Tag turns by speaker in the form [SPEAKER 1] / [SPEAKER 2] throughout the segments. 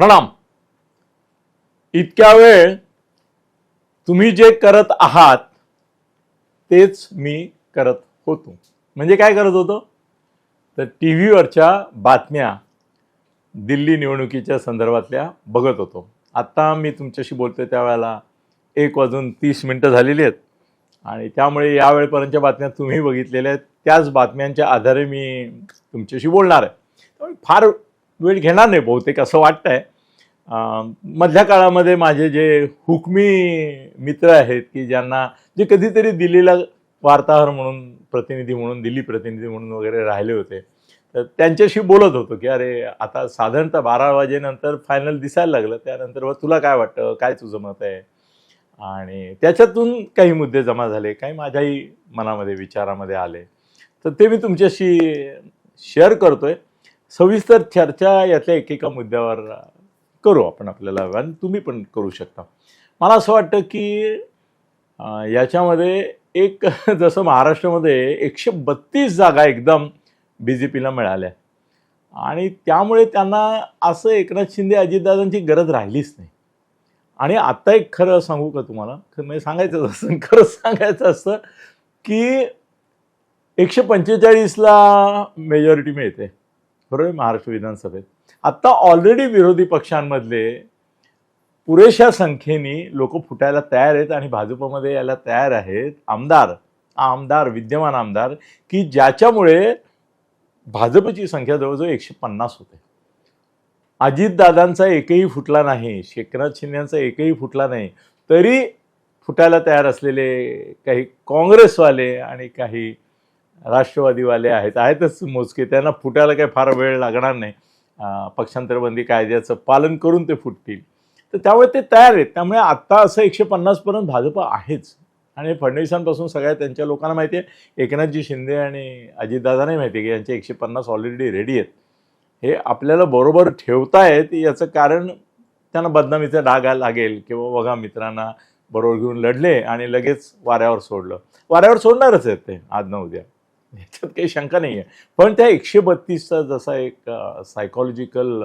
[SPEAKER 1] प्रणाम. इतक्या वेळ तुम्ही जे करत आहात तेच मी करत होतो. म्हणजे काय करत होतो? तर टी व्हीवरच्या बातम्या दिल्ली निवडणुकीच्या संदर्भातल्या बघत होतो. आत्ता मी तुमच्याशी बोलतोय त्यावेळेला एक वाजून तीस मिनटं झालेली आहेत. आणि त्यामुळे या वेळपर्यंतच्या बातम्या तुम्ही बघितलेल्या आहेत. त्याच बातम्यांच्या आधारे मी तुमच्याशी बोलणार आहे. त्यामुळे फार वेळ घेणार नाही बहुतेक असं वाटतंय. मधल्या काळामध्ये माझे जे हुकमी मित्र आहेत की ज्यांना जे कधीतरी दिल्लीला वार्ताहर म्हणून प्रतिनिधी म्हणून दिल्ली प्रतिनिधी म्हणून वगैरे राहिले होते तर त्यांच्याशी बोलत होतो की अरे आता साधारणतः बारा वाजेनंतर फायनल दिसायला लागलं त्यानंतर मग तुला काय वाटतं? काय तुझं मत आहे? आणि त्याच्यातून काही मुद्दे जमा झाले काही माझ्याही मनामध्ये विचारामध्ये आले. तर ते मी तुमच्याशी शेअर करतोय. सविस्तर चर्चा यातल्या एकेका मुद्द्यावर करू आपण आपल्याला आणि तुम्ही पण करू शकता. मला असं वाटतं की याच्यामध्ये एक जसं महाराष्ट्रामध्ये एकशे बत्तीस जागा एकदम बी जे पीला मिळाल्या. आणि त्यामुळे त्यांना असं एकनाथ शिंदे अजितदादांची गरज राहिलीच नाही. आणि आत्ता एक खरं सांगू का तुम्हाला? खरं म्हणजे सांगायचं असतं खरं सांगायचं असतं की एकशे पंचेचाळीसला मेजॉरिटी मिळते. बरोबर? आहे? महाराष्ट्र विधानसभेत. आत्ता ऑलरेडी विरोधी पक्षांमधले पुरेशा संख्येने लोक फुटायला तयार आहेत आणि भाजपमध्ये यायला तयार आहेत आमदार आमदार विद्यमान आमदार की ज्याच्यामुळे भाजपची संख्या जवळजवळ एकशे पन्नास होते. अजितदादांचा एकही फुटला नाही शेखनाथ शिंदेचा एकही फुटला नाही तरी फुटायला तयार असलेले काही काँग्रेसवाले आणि काही राष्ट्रवादीवाले आहेत आहेतच मोजके त्यांना फुटायला काही फार वेळ लागणार नाही. पक्षांतरबंदी कायद्याचं पालन करून ते फुटतील. तर त्यामुळे ते तयार आहेत. त्यामुळे आत्ता असं एकशे पन्नासपर्यंत भाजप आहेच. आणि फडणवीसांपासून सगळ्या त्यांच्या लोकांना माहिती आहे. एकनाथजी शिंदे आणि अजितदादांनाही माहिती आहे की यांचे एकशे पन्नास ऑलरेडी रेडी आहेत. हे आपल्याला बरोबर ठेवतायत याचं कारण त्यांना बदनामीचा डाग लागेल किंवा बघा मित्रांना बरोबर घेऊन लढले आणि लगेच वाऱ्यावर सोडलं. वाऱ्यावर सोडणारच आहेत ते आज ना उद्या. याच्यात काही शंका नाही आहे पण त्या एकशे बत्तीसचा जसा एक सायकॉलॉजिकल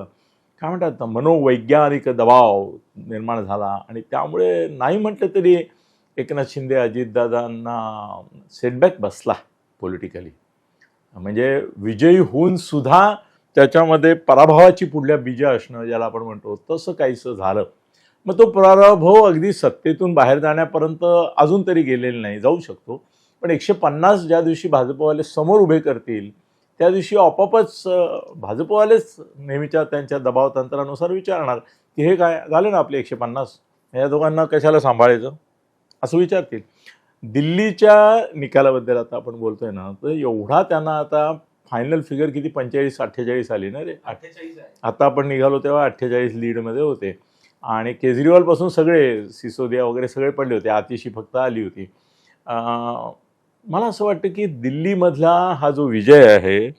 [SPEAKER 1] काय म्हणतात मनोवैज्ञानिक दबाव निर्माण झाला आणि त्यामुळे नाही म्हटलं तरी एकनाथ शिंदे अजितदादांना सेटबॅक बसला पॉलिटिकली म्हणजे विजयी होऊन सुद्धा त्याच्यामध्ये पराभवाची पुढल्या बीजा असणं ज्याला आपण म्हणतो तसं काहीसं झालं. मग तो पराभव अगदी सत्तेतून बाहेर जाण्यापर्यंत अजून तरी गेलेला नाही जाऊ शकतो. पण एकशे पन्नास ज्या दिवशी भाजपवाले समोर उभे करतील त्या दिवशी आपोआपच भाजपवालेच नेहमीच्या त्यांच्या दबाव तंत्रानुसार विचारणार की हे काय झाले ना आपले एकशे पन्नास या दोघांना कशाला सांभाळायचं? असं विचारतील. दिल्लीच्या निकालाबद्दल आता आपण बोलतोय ना तर एवढा त्यांना आता फायनल फिगर किती? पंचेचाळीस अठ्ठेचाळीस आली ना रे?
[SPEAKER 2] अठ्ठेचाळीस
[SPEAKER 1] आता आपण निघालो तेव्हा अठ्ठेचाळीस लीडमध्ये होते. आणि केजरीवालपासून सगळे सिसोदिया वगैरे सगळे पडले होते. आतिशी फक्त आली होती. मला असं वाटतं की दिल्लीमधला हा जो विजय आहे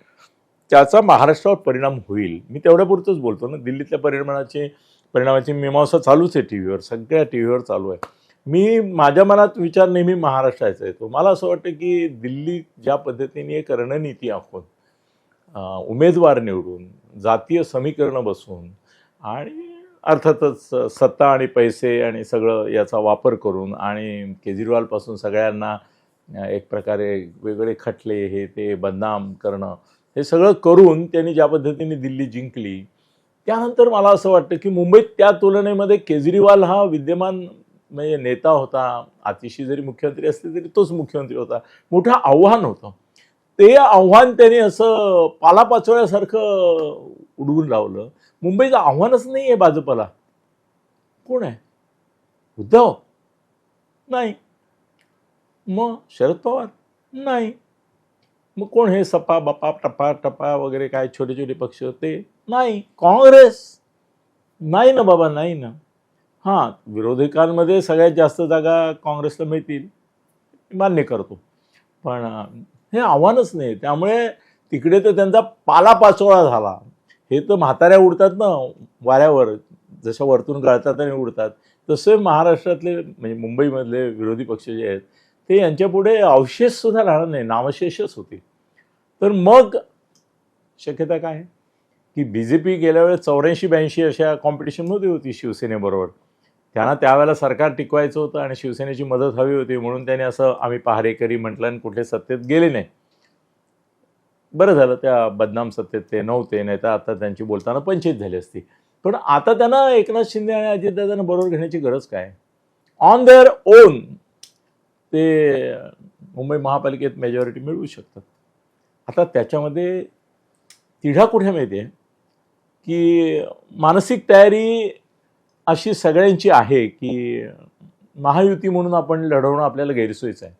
[SPEAKER 1] त्याचा महाराष्ट्रावर परिणाम होईल. मी तेवढ्यापुरतंच बोलतो ना. दिल्लीतल्या परिणामाचे परिणामाची मीमांसा चालूच आहे टी व्हीवर सगळ्या टी व्हीवर चालू आहे. मी माझ्या मनात विचार नेहमी महाराष्ट्राचा येतो. मला असं वाटतं की दिल्ली ज्या पद्धतीने एक रणनीती आखून उमेदवार निवडून जातीय समीकरणं बसून आणि अर्थातच सत्ता आणि पैसे आणि सगळं याचा वापर करून आणि केजरीवालपासून सगळ्यांना एक प्रकारे वेगळे खटले हे ते बदनाम करणं हे सगळं करून त्यांनी ज्या पद्धतीने दिल्ली जिंकली त्यानंतर मला असं वाटतं की मुंबईत त्या तुलनेमध्ये केजरीवाल हा विद्यमान म्हणजे नेता होता. आतिशी जरी मुख्यमंत्री असले तरी तोच मुख्यमंत्री होता. मोठं आव्हान होतं. ते आव्हान त्यांनी असं पालापाचोळ्यासारखं उडवून लावलं. मुंबईचं आव्हानच नाही आहे भाजपला. कोण आहे? उद्धव? नाही. मग शरद पवार? नाही. मग कोण हे सपा बपा टपा टपा वगैरे काय छोटे छोटे पक्ष ते नाही. काँग्रेस? नाही ना बाबा नाही ना. हां विरोधकांमध्ये सगळ्यात जास्त जागा काँग्रेसला मिळतील मान्य करतो. पण हे आव्हानच नाही. त्यामुळे तिकडे तर त्यांचा पालापाचोळा झाला. हे तर म्हाताऱ्या उडतात ना वाऱ्यावर. जशा वरतून गळतात आणि उडतात. तसे महाराष्ट्रातले म्हणजे मुंबईमधले विरोधी पक्ष जे आहेत ते यांच्यापुढे अवशेषसुद्धा राहणार नाही नामशेषच होतील. तर मग शक्यता काय की बी जे पी गेल्या वेळेस चौऱ्याऐंशी ब्याऐंशी अशा कॉम्पिटिशनमध्ये होती शिवसेनेबरोबर. त्यांना त्यावेळेला सरकार टिकवायचं होतं आणि शिवसेनेची मदत हवी होती म्हणून त्याने असं आम्ही पहारेकरी म्हटलं आणि कुठे सत्तेत गेले नाही. बरं झालं त्या बदनाम सत्तेत ते नव्हते नाही तर आता त्यांची बोलताना पंचायत झाली असती. पण आता त्यांना एकनाथ शिंदे आणि अजितदादांना बरोबर घेण्याची गरज काय? ऑन देअर ओन ते मुंबई महापालिकेत मेजॉरिटी मिळवू शकतात. आता त्याच्यामध्ये तिढा कुठे माहिती आहे की मानसिक तयारी अशी सगळ्यांची आहे की महायुती म्हणून आपण लढवणं आपल्याला गैरसोयीचं आहे.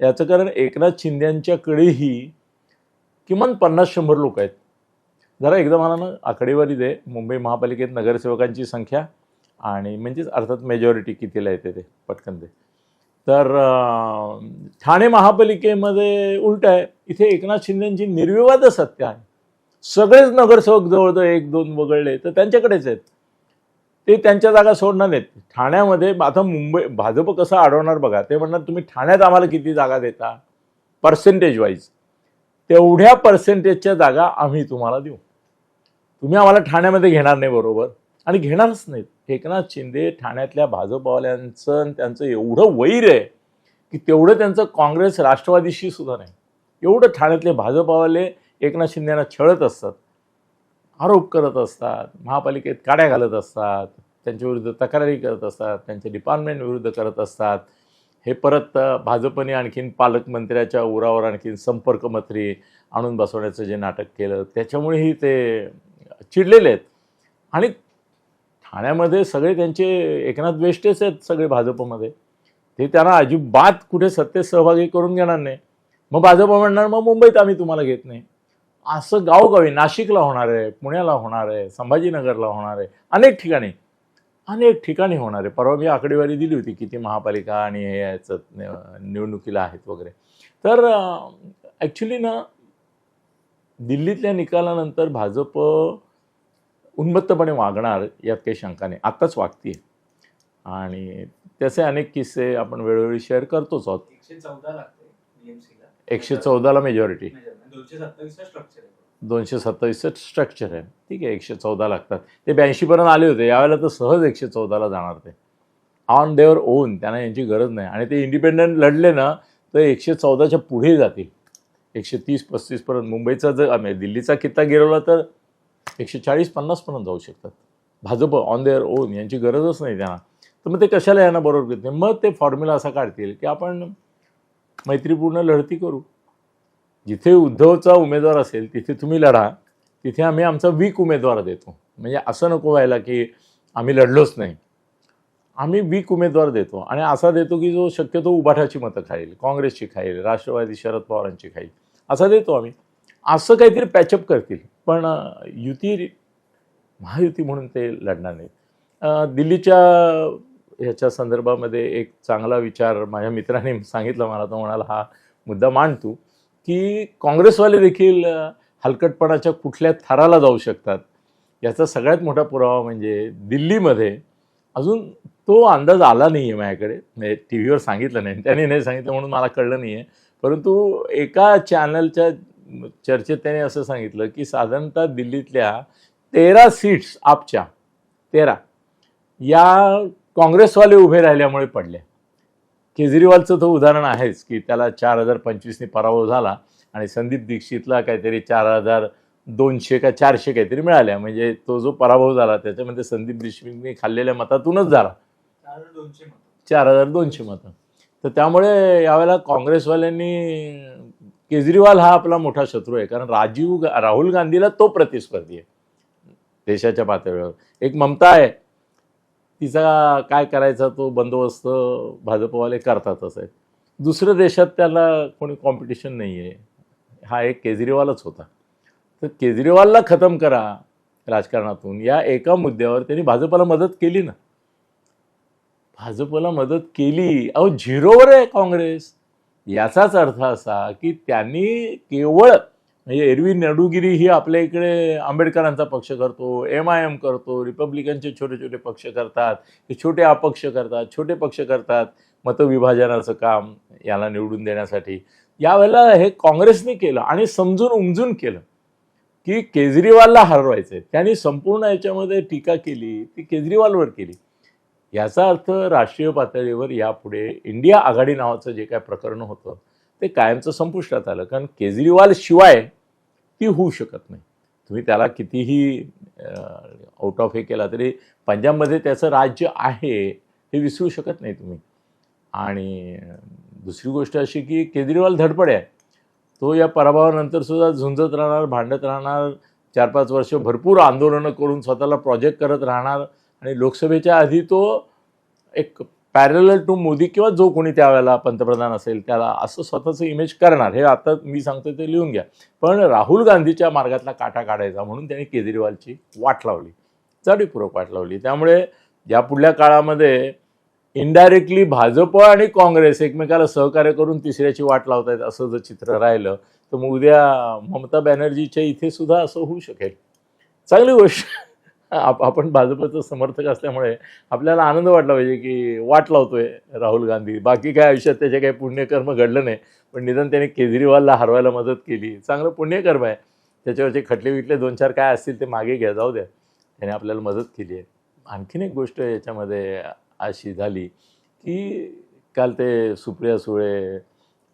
[SPEAKER 1] याचं कारण एकनाथ शिंद्यांच्याकडेही किमान पन्नास शंभर लोक आहेत. जरा एकदा मला ना आकडेवारी दे मुंबई महापालिकेत नगरसेवकांची संख्या आणि म्हणजेच अर्थात मेजॉरिटी कितीला येते ते? पटकन दे. तर ठाणे महापालिकेमध्ये उलट आहे इथे एकनाथ शिंदेची निर्विवाद सत्य आहे. सगळेच नगरसेवक जवळजवळ एक दोन वगळले तर त्यांच्याकडेच आहेत. ते त्यांच्या जागा सोडणार नाहीत. ठाण्यामध्ये आता मुंबई भाजप कसं अडवणार बघा ते म्हणणार तुम्ही ठाण्यात आम्हाला किती जागा देता? पर्सेंटेज वाईज तेवढ्या पर्सेंटेजच्या जागा आम्ही तुम्हाला देऊ. तुम्ही आम्हाला ठाण्यामध्ये घेणार नाही बरोबर? आणि घेणारच नाहीत. एकनाथ शिंदे ठाण्यातल्या भाजपवाल्यांचं आणि त्यांचं एवढं वैर आहे की तेवढं त्यांचं काँग्रेस राष्ट्रवादीशी सुद्धा नाही. एवढं ठाण्यातले भाजपवाले एकनाथ शिंदेना छळत असतात आरोप करत असतात महापालिकेत काड्या घालत असतात त्यांच्या विरुद्ध तक्रारी करत असतात त्यांच्या डिपार्टमेंट विरुद्ध करत असतात. हे परत भाजपने आणखीन पालकमंत्र्याच्या उरावर आणखीन संपर्कमंत्री आणून बसवण्याचं जे नाटक केलं त्याच्यामुळेही ते चिडलेले आहेत. आणि ठाण्यामध्ये सगळे त्यांचे एकनाथ बेष्टेच आहेत सगळे भाजपमध्ये. ते त्यांना अजिबात कुठे सत्तेत सहभागी करून घेणार नाही. मग भाजप म्हणणार मग मुंबईत आम्ही तुम्हाला घेत नाही. असं गावोगावी नाशिकला होणार आहे पुण्याला होणार आहे संभाजीनगरला होणार आहे अनेक ठिकाणी अनेक ठिकाणी होणार आहे. परवा मी आकडेवारी दिली होती किती महापालिका आणि हे याचं निवडणुकीला आहेत वगैरे. तर ॲक्च्युली ना दिल्लीतल्या निकालानंतर भाजप उन्मत्तपणे वागणार यात काही शंका नाही. आत्ताच वागते आणि त्याचे अनेक किस्से आपण वेळोवेळी शेअर करतोच आहोत.
[SPEAKER 2] एकशे चौदा
[SPEAKER 1] एकशे चौदाला मेजॉरिटी
[SPEAKER 2] दोनशे सत्तावीसचा स्ट्रक्चर आहे.
[SPEAKER 1] ठीक आहे एकशे चौदा लागतात. ते ब्याऐंशीपर्यंत आले होते. यावेळेला तर सहज एकशे चौदाला जाणार ते. ऑन देअर ओन त्यांना यांची गरज नाही. आणि ते इंडिपेंडंट लढले ना तर एकशे चौदाच्या पुढे जातील. एकशे तीस पस्तीसपर्यंत मुंबईचा जर दिल्लीचा कित्ता गिरवला तर एकशे चाळीस पन्नासपर्यंत जाऊ शकतात. भाजप ऑन देअर ओन यांची गरजच नाही त्यांना. तर मग ते कशाला यांना बरोबर घेत नाही? मग ते फॉर्म्युला असा काढतील की आपण मैत्रीपूर्ण लढती करू. जिथे उद्धवचा उमेदवार असेल तिथे तुम्ही लढा. तिथे आम्ही आमचा वीक उमेदवार देतो. म्हणजे असं नको व्हायला की आम्ही लढलोच नाही. आम्ही वीक उमेदवार देतो. आणि असा देतो की जो शक्यतो उबाठाची मतं खाईल काँग्रेसची खाईल राष्ट्रवादी शरद पवारांची खाईल. असा देतो आम्ही. असं काहीतरी पॅचअप करतील. पण युती महायुती म्हणून ते लढणार नाहीत. दिल्लीच्या ह्याच्या संदर्भामध्ये एक चांगला विचार माझ्या मित्राने सांगितला. मला तो म्हणाला हा मुद्दा मांडतो की काँग्रेसवाले देखील हलकटपणाच्या कुठल्या थराला जाऊ शकतात? याचा सगळ्यात मोठा पुरावा म्हणजे दिल्लीमध्ये अजून तो अंदाज आला नाही आहे माझ्याकडे. म्हणजे टी व्हीवर सांगितलं नाही. त्याने नाही सांगितलं म्हणून मला कळलं नाही आहे परंतु एका चॅनलच्या चर्चेत त्याने असं सांगितलं की साधारणतः दिल्लीतल्या तेरा सीट्स आपच्या तेरा या काँग्रेसवाले उभे राहिल्यामुळे पडल्या. केजरीवालचं तर उदाहरण आहेच की त्याला चार हजार पंचवीसने पराभव झाला आणि संदीप दीक्षितला काहीतरी चार हजार दोनशे का चारशे काहीतरी मिळाल्या. म्हणजे तो जो पराभव झाला त्याच्यामध्ये संदीप दीक्षितने खाल्लेल्या मतातूनच झाला.
[SPEAKER 2] चार दोनशे
[SPEAKER 1] चार हजार दोनशे मतं. तर त्यामुळे यावेळेला काँग्रेसवाल्यांनी केजरीवाल हा आपला मोठा शत्रू आहे. कारण राजीव राहुल गांधीला तो प्रतिस्पर्धी आहे. देशाच्या पातळीवर. एक ममता आहे. तिचा काय करायचा तो बंदोबस्त भाजपवाले करतातच आहे दुसऱ्या देशात त्याला कोणी कॉम्पिटिशन नाही आहे हा एक केजरीवालच होता. तर केजरीवालला खतम करा राजकारणातून. या एका मुद्द्यावर त्यांनी भाजपला मदत केली ना. भाजपला मदत केली. अहो झिरोवर आहे काँग्रेस. याचाच अर्थ असा की त्यांनी केवळ म्हणजे एरवी नडुगिरी ही आपल्या इकडे आंबेडकरांचा पक्ष करतो एम आय एम करतो रिपब्लिकनचे छोटे छोटे पक्ष करतात हे छोटे अपक्ष करतात छोटे पक्ष करतात मतविभाजनाचं काम याला निवडून देण्यासाठी. यावेळेला हे काँग्रेसने केलं आणि समजून उमजून केलं की केजरीवालला हरवायचे त्यांनी संपूर्ण याच्यामध्ये टीका केली ती केजरीवालवर केली. याचा अर्थ राष्ट्रीय पातळीवर यापुढे इंडिया आघाडी नावाचं जे काय प्रकरण होतं ते कायमचं संपुष्टात आलं. कारण केजरीवाल शिवाय ती होऊ शकत नाही. तुम्ही त्याला कितीही आउट ऑफ हे केला तरी पंजाबमध्ये त्याचं राज्य आहे हे विसरू शकत नाही तुम्ही. आणि दुसरी गोष्ट अशी की केजरीवाल धडपड आहे. तो या पराभवानंतर सुद्धा झुंजत राहणार भांडत राहणार चार पाच वर्ष भरपूर आंदोलनं करून स्वतःला प्रोजेक्ट करत राहणार आणि लोकसभेच्या आधी तो एक पॅरल टू मोदी किंवा जो कोणी त्यावेळेला पंतप्रधान असेल त्याला असं स्वतःचं इमेज करणार हे आता मी सांगतो ते लिहून घ्या. पण राहुल गांधीच्या मार्गातला काटा काढायचा म्हणून त्यांनी केजरीवालची वाट लावली. जाणीवपूर्वक वाट लावली. त्यामुळे या पुढल्या काळामध्ये इनडायरेक्टली भाजप आणि काँग्रेस एकमेकाला सहकार्य करून तिसऱ्याची वाट लावतायत असं जर चित्र राहिलं तर मग उद्या ममता बॅनर्जीच्या इथे सुद्धा असं होऊ शकेल. चांगली गोष्ट. आप आपण भाजपचं समर्थक असल्यामुळे आपल्याला आनंद वाटला पाहिजे की वाट लावतोय राहुल गांधी. बाकी काय आयुष्यात त्याचे काही पुण्यकर्म घडलं नाही पण निदान त्याने केजरीवालला हरवायला मदत केली. चांगलं पुण्यकर्म आहे. त्याच्यावरचे खटले विटले दोन चार काय असतील ते मागे घ्या जाऊ द्या. त्याने आपल्याला मदत केली आहे. आणखीन एक गोष्ट याच्यामध्ये अशी झाली की काल ते सुप्रिया सुळे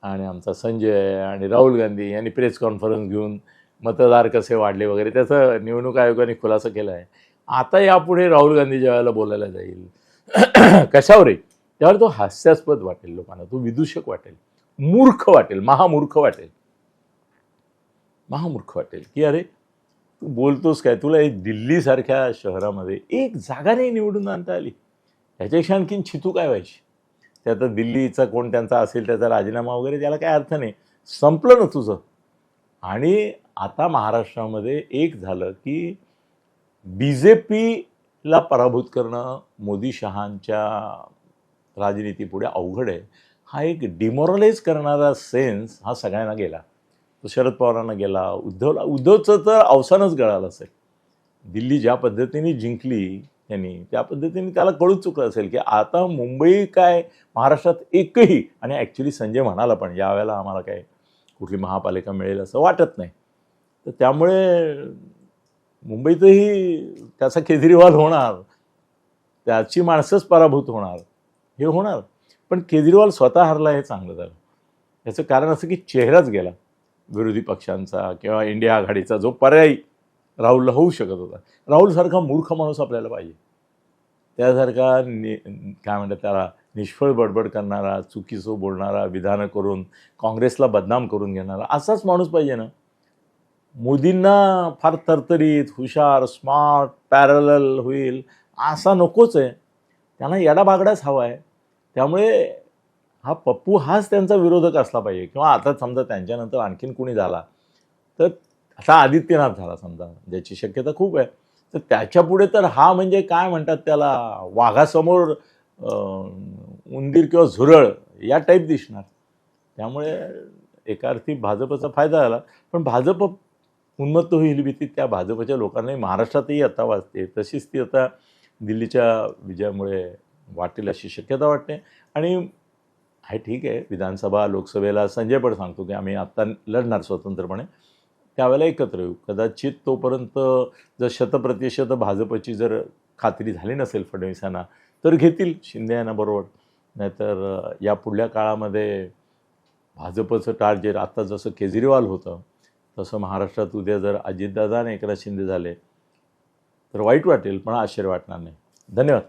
[SPEAKER 1] आणि आमचा संजय आणि राहुल गांधी यांनी प्रेस कॉन्फरन्स घेऊन मतदार कसे वाढले वगैरे त्याचं निवडणूक आयोगाने खुलासा केला आहे आता यापुढे राहुल गांधी ज्यावेळेला बोलायला जाईल कशावरही त्यावर तो हास्यास्पद वाटेल लोकांना तो विदूषक वाटेल मूर्ख वाटेल महामूर्ख वाटेल. महामूर्ख वाटेल की अरे तू बोलतोस काय? तुला एक दिल्लीसारख्या शहरामध्ये एक जागा नाही निवडून आणता आली. ह्याच्यापेक्षा आणखीन छितू काय व्हायची? ते आता दिल्लीचा कोण त्यांचा असेल त्याचा राजीनामा वगैरे त्याला काय अर्थ नाही. संपलं ना तुझं. आणि आता महाराष्ट्रामध्ये एक झालं की बी जे पीला पराभूत करणं मोदी शहांच्या राजनीतीपुढे अवघड आहे हा एक डिमॉरलाइज करणारा सेन्स हा सगळ्यांना गेला. तो शरद पवारांना गेला उद्धवला उद्धवचं तर अवसानच गळालं असेल. दिल्ली ज्या पद्धतीने जिंकली त्यांनी त्या पद्धतीने त्याला कळूच चुकलं असेल की आता मुंबई काय महाराष्ट्रात एकही आणि ॲक्च्युली संजय म्हणाला पण यावेळेला आम्हाला काय कुठली महापालिका मिळेल असं वाटत नाही. तर त्यामुळे मुंबईतही त्याचा केजरीवाल होणार त्याची माणसंच पराभूत होणार हे होणार. पण केजरीवाल स्वतः हरला हे चांगलं झालं. याचं कारण असं की चेहराच गेला विरोधी पक्षांचा किंवा इंडिया आघाडीचा जो पर्यायी राहुलला होऊ शकत होता. राहुलसारखा मूर्ख माणूस आपल्याला पाहिजे. त्यासारखा नि काय म्हणतात त्याला निष्फळ बडबड करणारा चुकीचं बोलणारा विधानं करून काँग्रेसला बदनाम करून घेणारा असाच माणूस पाहिजे ना. मोदींना फार तरतरीत हुशार स्मार्ट पॅरल होईल असा नकोच आहे. त्यांना येडा बागडाच हवा आहे त्यामुळे हा पप्पू हाच त्यांचा विरोधक असला पाहिजे. किंवा आता समजा त्यांच्यानंतर आणखीन कुणी झाला तर असा आदित्यनाथ झाला समजा ज्याची शक्यता खूप आहे. तर त्याच्यापुढे तर हा म्हणजे काय म्हणतात त्याला वाघासमोर उंदीर किंवा झुरळ या टाईप दिसणार. त्यामुळे एका अर्थी भाजपचा फायदा झाला. पण भाजप उन्मत्त होईल भीती त्या भाजपच्या लोकांनाही महाराष्ट्रातही आता वाजते. तशीच ती आता दिल्लीच्या विजयामुळे वाटेल अशी शक्यता वाटते. आणि हे ठीक आहे विधानसभा लोकसभेला संजय पण सांगतो की आम्ही आत्ता लढणार स्वतंत्रपणे. त्यावेळेला एकत्र येऊ. कदाचित तोपर्यंत जर शतप्रतिशत भाजपची जर खात्री झाली नसेल फडणवीसांना तर घेतील. शिंदे यांना बरोबर. नाहीतर या पुढल्या काळामध्ये भाजपचं टार्गेट आत्ता जसं केजरीवाल होतं तसं महाराष्ट्रात उद्या जर अजितदादा आणि एकनाथ शिंदे झाले तर वाईट वाटेल पण आश्चर्य वाटणार नाही. धन्यवाद.